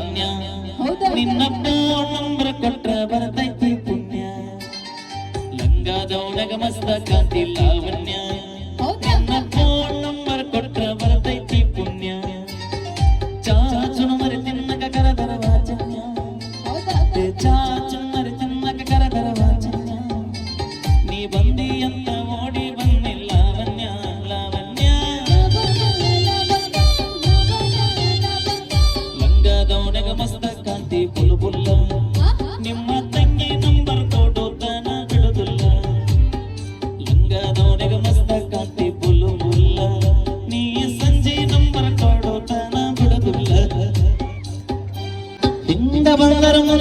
ಹೌದಾ ನಿನ್ನ phone number ಕೊಟ್ರ ಬರ್ತೈತಿ ಪುಣ್ಯ. ಲಂಗಾದವನಗ ಮಸ್ತ ಕಾಂತಿ ಲಾವಣ್ಯ. ನಿನ್ನ ಫೋನ್ ನಂಬರ್ ಕೊಟ್ರ ಬರ್ತೈತಿ ಪುಣ್ಯ. ಚಾಚುನು ಮರಿ ತಿನ್ನಕ ಕರದರ ವಾಚನ್ಯ. ಹೌದಾ?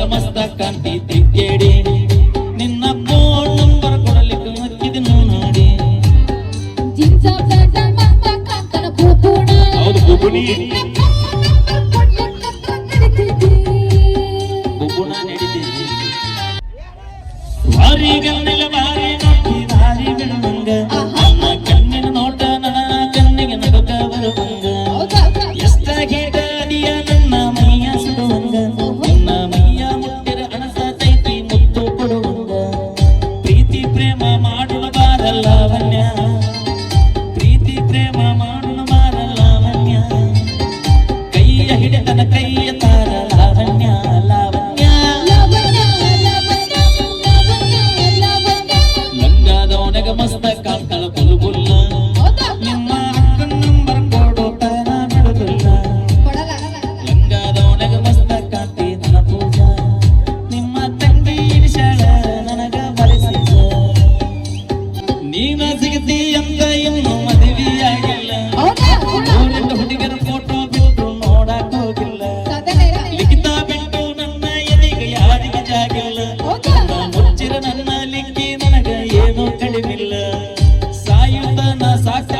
ಹಂಗಾದವನಗ ಮಸ್ತ ಕಾಂತಿ ತಿಕ್ಕೇಡಿ ನಿನ್ನ ಫೋನ್ ನಂಬರ್ ಕೊಡಲಿಕ್ಕೆ ಮಕ್ಕಿದನು ನೋಡಿ ಹೌದು ಬುಬುನಿ ಬುಬುನ ನಡೀತೀವಿ ವಾರಿ ಗನ್ನೆಲ ಬಾರಿ ಲಾವಣ್ಯ ಪ್ರೀತಿ ಪ್ರೇಮ ಮಾಡಲು ಬಾರಲ್ಲ ಕೈಯ ಹಿಡಿದನ ಕೈಯ ನೀನ ಸಿಗತಿ ಅಂತ ಇನ್ನು ಮದುವೆಯಾಗಿಲ್ಲ. ಊರಿಂದ ಹುಡುಗರ ಫೋಟೋ ಬಿಟ್ಟು ನೋಡಕ್ ಹೋಗಿಲ್ಲ. ಲಿಖಿತ ಬಿಟ್ಟು ನನ್ನ ಎದೆಗೆ ಯಾರಿಗೆ ಜಾಗಿಲ್ಲ. ಮುಚ್ಚಿರ ನನ್ನ ಲಿಕ್ಕಿ ನನಗ ಏನೂ ಕಡಿಮಿಲ್ಲ ಸಾಯುತ್ತ ನಾ ನನ್ನ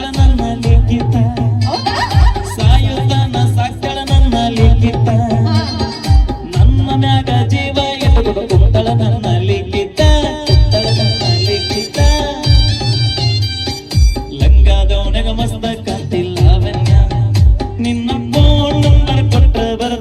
ಫೋನ್